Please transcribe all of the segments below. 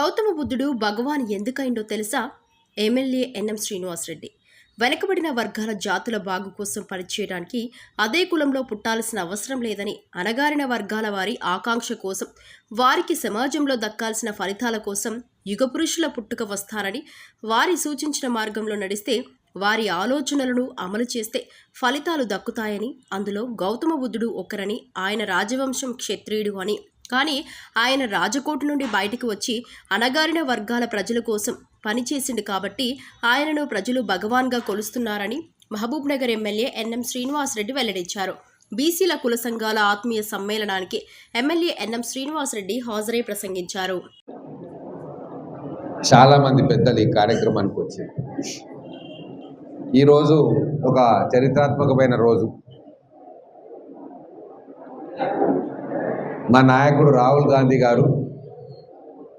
గౌతమ బుద్ధుడు భగవాన్ ఎందుకైందో తెలుసా? MLA NM Srinivasa Reddy. వెనకబడిన వర్గాల జాతుల బాగు కోసం పనిచేయడానికి అదే కులంలో పుట్టాల్సిన అవసరం లేదని అణగారిన వర్గాల వారి ఆకాంక్ష కోసం వారికి సమాజంలో దక్కాల్సిన ఫలితాల కోసం యుగపురుషుల పుట్టుక వస్తారని వారి సూచించిన మార్గంలో నడిస్తే వారి ఆలోచనలను అమలు చేస్తే ఫలితాలు దక్కుతాయని అందులో గౌతమ బుద్ధుడు ఒక్కరని ఆయన రాజవంశం క్షత్రియుడు అని కానీ ఆయన రాజకోట నుండి బయటికి వచ్చి అణగారిన వర్గాల ప్రజల కోసం పనిచేసిండు కాబట్టి ఆయనను ప్రజలు భగవాన్గా కొలుస్తున్నారని Mahabubnagar MLA NM Srinivasa Reddy వెల్లడించారు. బీసీల కుల సంఘాల ఆత్మీయ సమ్మేళనానికి ఎమ్మెల్యే ఎన్ఎం శ్రీనివాసరెడ్డి హాజరై ప్రసంగించారు. చాలామంది పెద్దలు ఈ కార్యక్రమానికి వచ్చారు ఈరోజు ఒక చరిత్రాత్మకమైన రోజు. మా నాయకుడు రాహుల్ గాంధీ గారు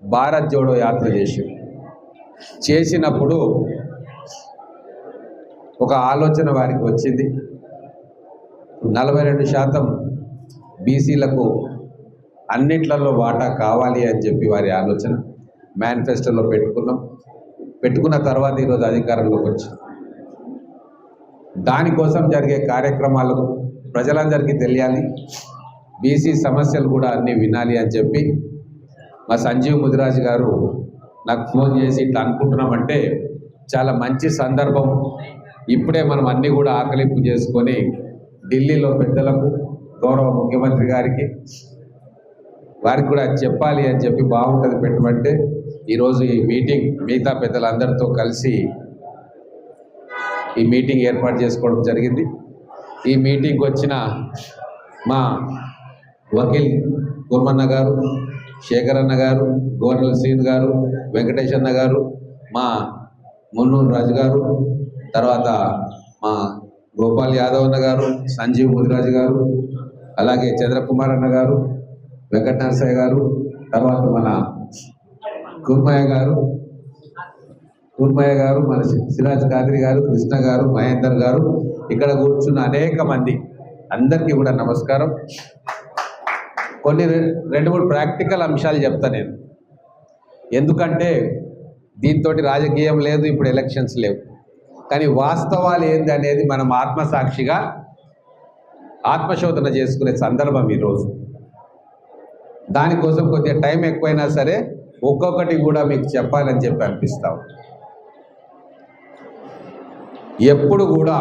భారత్ జోడో యాత్ర చేసి చేసినప్పుడు ఒక ఆలోచన వారికి వచ్చింది. నలభై రెండు శాతం బీసీలకు అన్నిట్లలో వాటా కావాలి అని చెప్పి వారి ఆలోచన మేనిఫెస్టోలో పెట్టుకున్నాం. పెట్టుకున్న తర్వాత ఈరోజు అధికారంలోకి వచ్చాం దానికోసం జరిగే కార్యక్రమాలకు ప్రజలందరికీ తెలియాలి. బీసీ సమస్యలు కూడా అన్నీ వినాలి అని చెప్పి మా సంజీవ్ ముదిరాజు గారు నాకు ఫోన్ చేసి ఇట్లా అనుకుంటున్నామంటే చాలా మంచి సందర్భం. ఇప్పుడే మనం అన్నీ కూడా ఆకలింపు చేసుకొని ఢిల్లీలో పెద్దలకు గౌరవ ముఖ్యమంత్రి గారికి వారికి కూడా చెప్పాలి అని చెప్పి బాగుంటుంది పెట్టమంటే ఈరోజు ఈ మీటింగ్ మిగతా పెద్దలందరితో కలిసి ఈ మీటింగ్ ఏర్పాటు చేసుకోవడం జరిగింది. ఈ మీటింగ్కి వచ్చిన మా వకీల్ కుర్మన్న గారు శేఖరన్న గారు గోనెల శ్రీను గారు వెంకటేష్ అన్న గారు మా మున్నూరు రాజు గారు తర్వాత మా గోపాల్ యాదవ్ అన్న గారు సంజీవ్ ముదిరాజు గారు అలాగే చంద్రకుమార్ అన్న గారు వెంకట నరసయ్య గారు తర్వాత మన కుర్మయ్య గారు కుర్మయ్య గారు మన సిరాజ్ కాద్రి గారు కృష్ణ గారు మహేందర్ గారు ఇక్కడ కూర్చున్న అనేక మంది. అందరికీ కూడా నమస్కారం. కొన్ని రెండు మూడు ప్రాక్టికల్ అంశాలు చెప్తా నేను. ఎందుకంటే దీంతో రాజకీయం లేదు ఇప్పుడు ఎలక్షన్స్ లేవు. కానీ వాస్తవాలు ఏంది అనేది మనం ఆత్మసాక్షిగా ఆత్మశోధన చేసుకునే సందర్భం ఈరోజు. దానికోసం కొద్దిగా టైం ఎక్కువైనా సరే ఒక్కొక్కటి కూడా మీకు చెప్పాలని చెప్పి అనిపిస్తాం ఎప్పుడు కూడా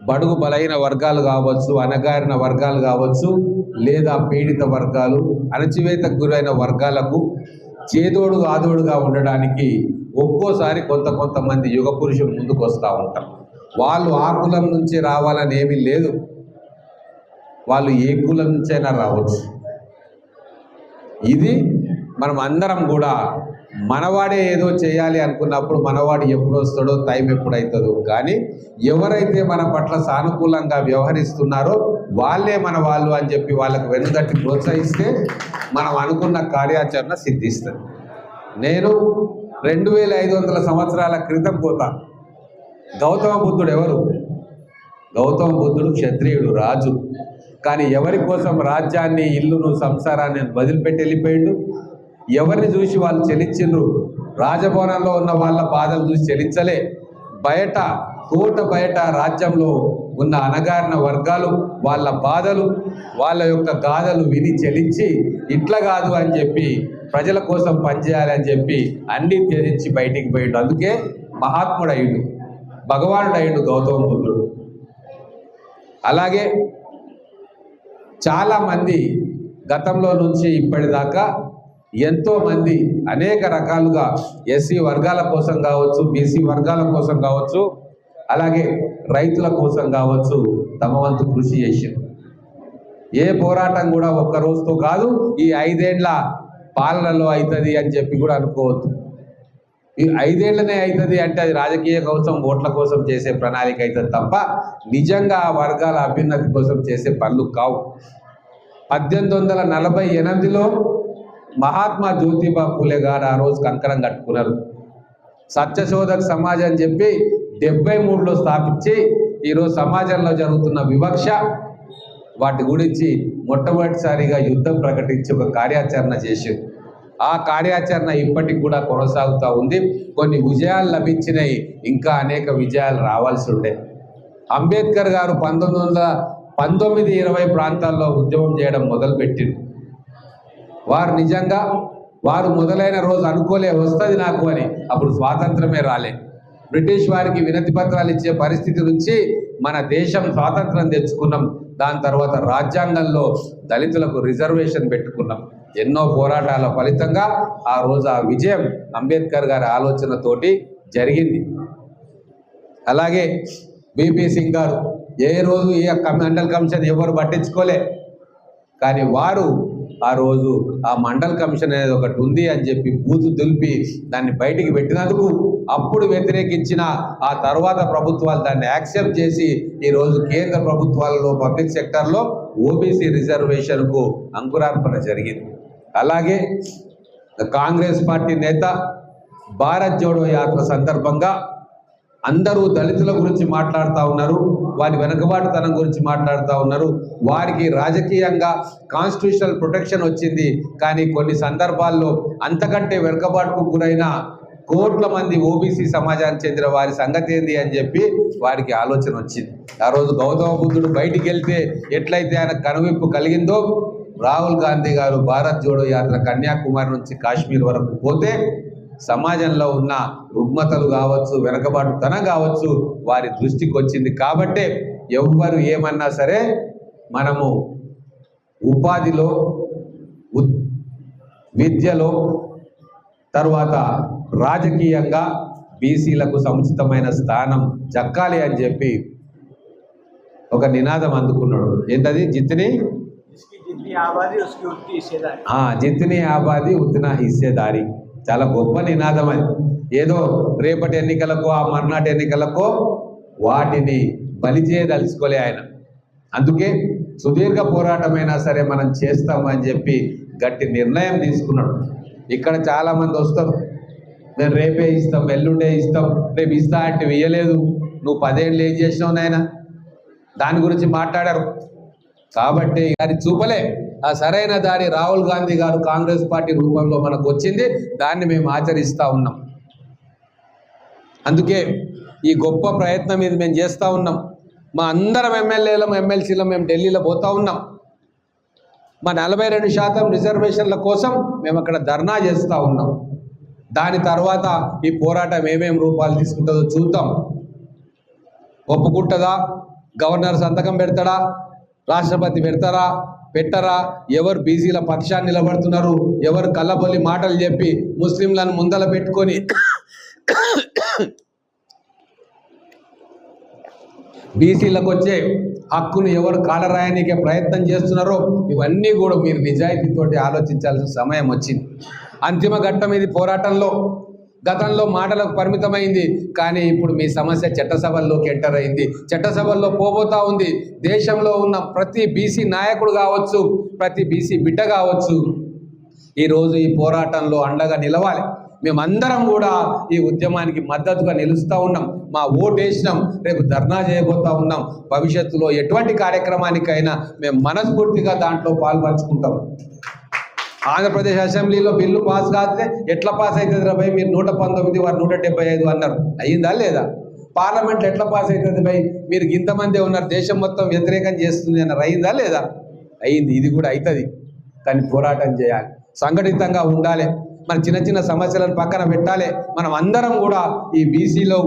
బడుగు బలైన వర్గాలు కావచ్చు అణగారిన వర్గాలు కావచ్చు లేదా పీడిత వర్గాలు అణచివేతకు గురైన వర్గాలకు చేదోడు ఆదోడుగా ఉండడానికి ఒక్కోసారి కొంత కొంతమంది యుగ పురుషులు ముందుకు వస్తూ ఉంటారు. వాళ్ళు ఆ కులం నుంచి రావాలని ఏమీ లేదు. వాళ్ళు ఏ కులం నుంచైనా రావచ్చు. ఇది మనం అందరం కూడా మనవాడే ఏదో చేయాలి అనుకున్నప్పుడు మనవాడు ఎప్పుడు వస్తాడో టైం ఎప్పుడవుతుందో కానీ ఎవరైతే మన పట్ల సానుకూలంగా వ్యవహరిస్తున్నారో వాళ్ళే మన వాళ్ళు అని చెప్పి వాళ్ళకు వెనుదట్టి ప్రోత్సహిస్తే మనం అనుకున్న కార్యాచరణ సిద్ధిస్తుంది. నేను రెండు వేల ఐదు వందల సంవత్సరాల క్రితం పోతా. గౌతమ బుద్ధుడు ఎవరు? గౌతమ బుద్ధుడు క్షత్రియుడు రాజు. కానీ ఎవరి కోసం రాజ్యాన్ని ఇల్లును సంసారాన్ని వదిలిపెట్టి వెళ్ళిపోయాడు? ఎవరిని చూసి వాళ్ళు చెలించిండ్రు రాజభవనంలో ఉన్న వాళ్ళ బాధలు చూసి చెలించలే బయట కోట బయట రాజ్యంలో ఉన్న అనగారిన వర్గాలు వాళ్ళ బాధలు వాళ్ళ యొక్క గాథలు విని చెలించి ఇట్లా కాదు అని చెప్పి ప్రజల కోసం పనిచేయాలి అని చెప్పి అన్ని త్యజించి బయటికి పోయిండు. అందుకే మహాత్ముడు అయ్యిండు భగవానుడు అయ్యుడు గౌతమ బుద్ధుడు. అలాగే చాలామంది గతంలో నుంచి ఇప్పటిదాకా ఎంతో మంది అనేక రకాలుగా ఎస్సీ వర్గాల కోసం కావచ్చు బీసీ వర్గాల కోసం కావచ్చు అలాగే రైతుల కోసం కావచ్చు తమ వంతు కృషి చేశారు ఏ పోరాటం కూడా ఒక్క రోజుతో కాదు ఈ ఐదేండ్ల పాలనలో అవుతుంది అని చెప్పి కూడా అనుకోవద్దు. ఈ ఐదేళ్ళనే అవుతుంది అంటే అది రాజకీయ కోసం ఓట్ల కోసం చేసే ప్రణాళిక అవుతుంది తప్ప నిజంగా ఆ వర్గాల అభ్యున్నతి కోసం చేసే పనులు కావు. పద్దెనిమిది వందల నలభై ఎనిమిదిలో మహాత్మా జ్యోతిబా పూలే గారు ఆ రోజు కంకణం కట్టుకున్నారు. సత్యశోధక సమాజం అని చెప్పి డెబ్బై మూడులో స్థాపించి ఈరోజు సమాజంలో జరుగుతున్న వివక్ష వాటి గురించి మొట్టమొదటిసారిగా యుద్ధం ప్రకటించి ఒక కార్యాచరణ చేసింది. ఆ కార్యాచరణ ఇప్పటికి కూడా కొనసాగుతూ ఉంది. కొన్ని విజయాలు లభించినాయి. ఇంకా అనేక విజయాలు రావాల్సి ఉండే. అంబేద్కర్ గారు పంతొమ్మిది వందల పంతొమ్మిది ఇరవై ప్రాంతాల్లో ఉద్యమం చేయడం మొదలుపెట్టిండు. వారు నిజంగా వారు మొదలైన రోజు అనుకోలే వస్తుంది నాకు అని అప్పుడు స్వాతంత్రమే రాలే. బ్రిటిష్ వారికి వినతి పత్రాలు ఇచ్చే పరిస్థితి నుంచి మన దేశం స్వాతంత్రం తెచ్చుకున్నాం. దాని తర్వాత రాజ్యాంగంలో దళితులకు రిజర్వేషన్ పెట్టుకున్నాం. ఎన్నో పోరాటాల ఫలితంగా ఆ రోజు ఆ విజయం అంబేద్కర్ గారి ఆలోచనతోటి జరిగింది. అలాగే బీపీ సింగ్ గారు ఏ రోజు ఏ కమి- మండల్ కమిషన్ ఎవరు పట్టించుకోలే. కానీ వారు ఆ రోజు ఆ మండల్ కమిషన్ అనేది ఒకటి ఉంది అని చెప్పి బూతు దులిపి దాన్ని బయటికి పెట్టినందుకు అప్పుడు వ్యతిరేకించిన ఆ తర్వాత ప్రభుత్వాలు దాన్ని యాక్సెప్ట్ చేసి ఈరోజు కేంద్ర ప్రభుత్వాలలో పబ్లిక్ సెక్టర్లో ఓబీసీ రిజర్వేషన్కు అంకురార్పణ జరిగింది. అలాగే కాంగ్రెస్ పార్టీ నేత భారత్ జోడో యాత్ర సందర్భంగా అందరూ దళితుల గురించి మాట్లాడుతూ ఉన్నారు వారి వెనుకబాటుతనం గురించి మాట్లాడుతూ ఉన్నారు. వారికి రాజకీయంగా కాన్స్టిట్యూషనల్ ప్రొటెక్షన్ వచ్చింది. కానీ కొన్ని సందర్భాల్లో అంతకంటే వెనుకబాటుకు గురైన కోట్ల మంది ఓబీసీ సమాజానికి చెందిన వారి సంగతి ఏంది అని చెప్పి వారికి ఆలోచన వచ్చింది. ఆ రోజు గౌతమ బుద్ధుడు బయటికి వెళ్తే ఎట్లయితే ఆయన కనువిప్పు కలిగిందో రాహుల్ గాంధీ గారు భారత్ జోడో యాత్ర కన్యాకుమారి నుంచి కాశ్మీర్ వరకు పోతే సమాజంలో ఉన్న రుగ్మతలు కావచ్చు వెనకబాటుతనం కావచ్చు వారి దృష్టికి వచ్చింది. కాబట్టే ఎవ్వరు ఏమన్నా సరే మనము ఉపాధిలో విద్యలో తర్వాత రాజకీయంగా బీసీలకు సముచితమైన స్థానం జక్కాలి అని చెప్పి ఒక నినాదం అందుకున్నాడు. ఏంటది? జిత్ని జిత్ని ఆబాది ఉత్తిన హిస్సేదారి చాలా గొప్ప నినాదం అది. ఏదో రేపటి ఎన్నికలకో ఆ మర్నాటి ఎన్నికలకో వాటిని బలి చేయదలుచుకోలే ఆయన. అందుకే సుదీర్ఘ పోరాటమైనా సరే మనం చేస్తామని చెప్పి గట్టి నిర్ణయం తీసుకున్నాడు. ఇక్కడ చాలా మంది వస్తారు. నేను రేపే ఇస్తాం ఎల్లుండే ఇస్తాం రేపు ఇస్తా అంటే ఇయ్యలేదు. నువ్వు పదేళ్ళు ఏం చేసినావు నాయన? దాని గురించి మాట్లాడారు. కాబట్టి అది చూపలే. ఆ సరైన దారి రాహుల్ గాంధీ గారు కాంగ్రెస్ పార్టీ రూపంలో మనకు వచ్చింది. దాన్ని మేము ఆచరిస్తూ ఉన్నాం. అందుకే ఈ గొప్ప ప్రయత్నం ఇది మేము చేస్తూ ఉన్నాం. మా అందరం ఎమ్మెల్యేలం ఎమ్మెల్సీలం మేము ఢిల్లీలో పోతూ ఉన్నాం. మా నలభై రెండు శాతం రిజర్వేషన్ల కోసం మేము అక్కడ ధర్నా చేస్తూ ఉన్నాం. దాని తర్వాత ఈ పోరాటం ఏమేమి రూపాలు తీసుకుంటుందో చూద్దాం. ఒప్పుకుంటుందా? గవర్నర్ సంతకం పెడతాడా? రాష్ట్రపతి పెడతారా? పెట్టరా? ఎవరు బీసీల పక్షాన్ని నిలబడుతున్నారు? ఎవరు కళ్ళబొల్లి మాటలు చెప్పి ముస్లింలను ముందల పెట్టుకొని బీసీలకు వచ్చే హక్కును ఎవరు కాలరాయనికే ప్రయత్నం చేస్తున్నారో ఇవన్నీ కూడా మీరు నిజాయితీతోటి ఆలోచించాల్సిన సమయం వచ్చింది. అంతిమ ఘట్టం ఇది పోరాటంలో. గతంలో మాటలకు పరిమితమైంది కానీ ఇప్పుడు మీ సమస్య చట్టసభల్లోకి ఎంటర్ అయింది. చట్టసభల్లో పోబోతా ఉంది. దేశంలో ఉన్న ప్రతి బీసీ నాయకుడు కావచ్చు ప్రతి బీసీ బిడ్డ కావచ్చు ఈరోజు ఈ పోరాటంలో అండగా నిలవాలి. మేమందరం కూడా ఈ ఉద్యమానికి మద్దతుగా నిలుస్తూ ఉన్నాం. మా ఓటు వేసినాం రేపు ధర్నా చేయబోతా ఉన్నాం. భవిష్యత్తులో ఎటువంటి కార్యక్రమానికైనా మేము మనస్ఫూర్తిగా దాంట్లో పాల్పంచుకుంటాం. ఆంధ్రప్రదేశ్ అసెంబ్లీలో బిల్లు పాస్ కాస్తే ఎట్లా పాస్ అవుతుంది రా భయ్? మీరు నూట పంతొమ్మిది వారు నూట డెబ్బై ఐదు అన్నారు. అయ్యిందా లేదా? పార్లమెంట్లో ఎట్లా పాస్ అవుతుంది భయ్? మీరు ఇంతమంది ఉన్నారు. దేశం మొత్తం వ్యతిరేకం చేస్తుంది అన్నారు. అయ్యిందా లేదా? అయ్యింది. ఇది కూడా అవుతుంది. కానీ పోరాటం చేయాలి. సంఘటితంగా ఉండాలి. మన చిన్న చిన్న సమస్యలను పక్కన పెట్టాలి. మనం అందరం కూడా ఈ బీసీలో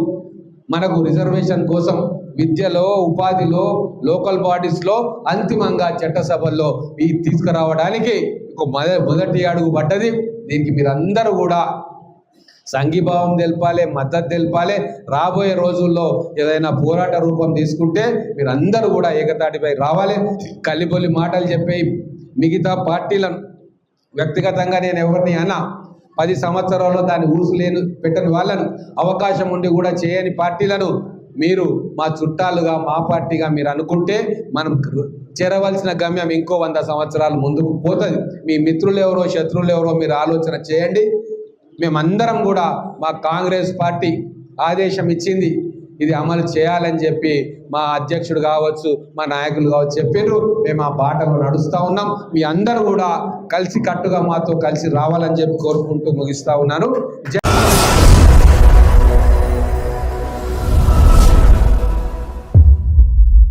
మనకు రిజర్వేషన్ కోసం విద్యలో ఉపాధిలో లోకల్ బాడీస్లో అంతిమంగా చట్టసభల్లో ఈ తీసుకురావడానికి మొద మొదటి అడుగు పడ్డది. దీనికి మీరందరూ కూడా సంఘీభావం తెలపాలి మద్దతు తెలపాలి. రాబోయే రోజుల్లో ఏదైనా పోరాట రూపం తీసుకుంటే మీరందరూ కూడా ఏకతాటిపై రావాలి. కల్లిబొల్లి మాటలు చెప్పి మిగతా పార్టీలను వ్యక్తిగతంగా నేను ఎవరిని అన్నా పది సంవత్సరాల్లో దాన్ని ఊసులేను పెట్టని వాళ్ళను అవకాశం ఉండి కూడా చేయని పార్టీలను మీరు మా చుట్టాలుగా మా పార్టీగా మీరు అనుకుంటే మనం చేరవలసిన గమ్యం ఇంకో వంద సంవత్సరాలు ముందుకు పోతుంది. మీ మిత్రులు ఎవరో శత్రువులు ఎవరో మీరు ఆలోచన చేయండి. మేమందరం కూడా మా కాంగ్రెస్ పార్టీ ఆదేశం ఇచ్చింది. ఇది అమలు చేయాలని చెప్పి మా అధ్యక్షుడు కావచ్చు మా నాయకులు కావచ్చు చెప్పారు మేము ఆ బాటలో నడుస్తూ ఉన్నాం. మీ అందరూ కూడా కలిసి కట్టుగా మాతో కలిసి రావాలని చెప్పి కోరుకుంటూ ముగిస్తా ఉన్నాను. జై